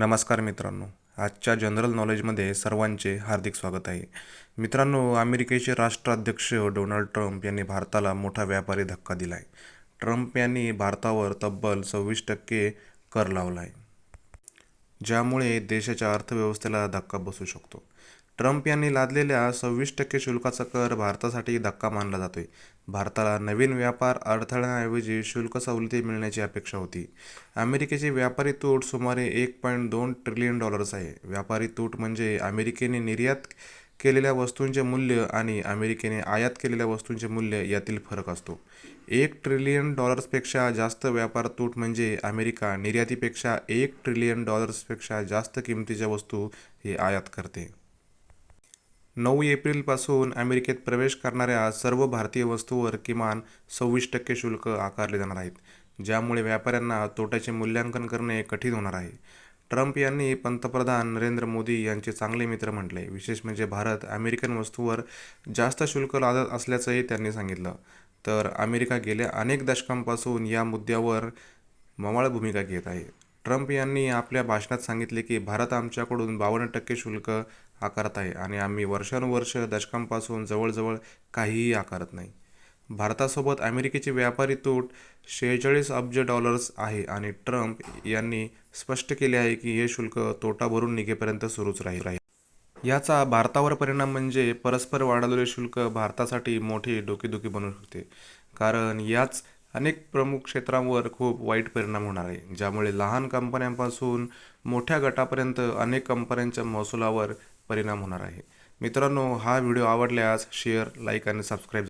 नमस्कार मित्रांनो. आजच्या जनरल नॉलेजमध्ये सर्वांचे हार्दिक स्वागत आहे. मित्रांनो अमेरिकेचे राष्ट्राध्यक्ष डोनाल्ड ट्रम्प यांनी भारताला मोठा व्यापारी धक्का दिला आहे ट्रम्प यांनी भारतावर तब्बल सव्वीस टक्के कर लावला आहे ज्यामुळे देशाच्या अर्थव्यवस्थेला धक्का बसू शकतो. ट्रम्प यांनी लादलेल्या सव्वीस टक्के शुल्काचा कर भारतासाठी धक्का मानला जातोय. भारताला नवीन व्यापार अडथळ्याऐवजी शुल्क सवलती मिळण्याची अपेक्षा होती. अमेरिकेची व्यापारी तूट सुमारे एक पॉईंट दोन ट्रिलियन डॉलर्स आहे. व्यापारी तूट म्हणजे अमेरिकेने निर्यात केलेल्या वस्तूंचे मूल्य आणि अमेरिकेने आयात केलेल्या वस्तूंचे मूल्य यातील फरक असतो. एक ट्रिलियन डॉलर्सपेक्षा जास्त व्यापार तूट म्हणजे अमेरिका निर्यातीपेक्षा एक ट्रिलियन डॉलर्सपेक्षा जास्त किमतीच्या वस्तू हे आयात करते. नऊ एप्रिलपासून अमेरिकेत प्रवेश करणाऱ्या सर्व भारतीय वस्तूवर किमान सव्वीस टक्के शुल्क आकारले जाणार आहेत ज्यामुळे व्यापाऱ्यांना तोट्याचे मूल्यांकन करणे कठीण होणार आहे. ट्रम्प यांनी पंतप्रधान नरेंद्र मोदी यांचे चांगले मित्र म्हटले. विशेष म्हणजे भारत अमेरिकन वस्तूवर जास्त शुल्क लादत असल्याचंही त्यांनी सांगितलं. तर अमेरिका गेल्या अनेक दशकांपासून या मुद्द्यावर मवाळ भूमिका घेत आहे. ट्रम्प यांनी आपल्या भाषणात सांगितले की भारत आमच्याकडून बावन्न टक्के शुल्क आकारत आहे आणि आम्ही वर्षानुवर्ष दशकांपासून जवळजवळ काहीही आकारत नाही. भारतासोबत अमेरिकेची व्यापारी तूट शेहेचाळीस अब्ज डॉलर्स आहे आणि ट्रम्प यांनी स्पष्ट केले आहे की हे शुल्क तोटा भरून निघेपर्यंत सुरूच राहील. राहील याचा भारतावर परिणाम म्हणजे परस्पर वाढवलेले शुल्क भारतासाठी मोठी डोकेदुखी बनू शकते. कारण याच अनेक प्रमुख क्षेत्रांवर खूप वाईट परिणाम होणार आहे. ज्यामुळे लहान कंपन्यांपासून मोठ्या गटापर्यंत अनेक कंपन्यांच्या महसुलावर परिणाम होणार आहे. मित्रांनो हा व्हिडिओ आवडल्यास शेअर लाईक आणि सबस्क्राईब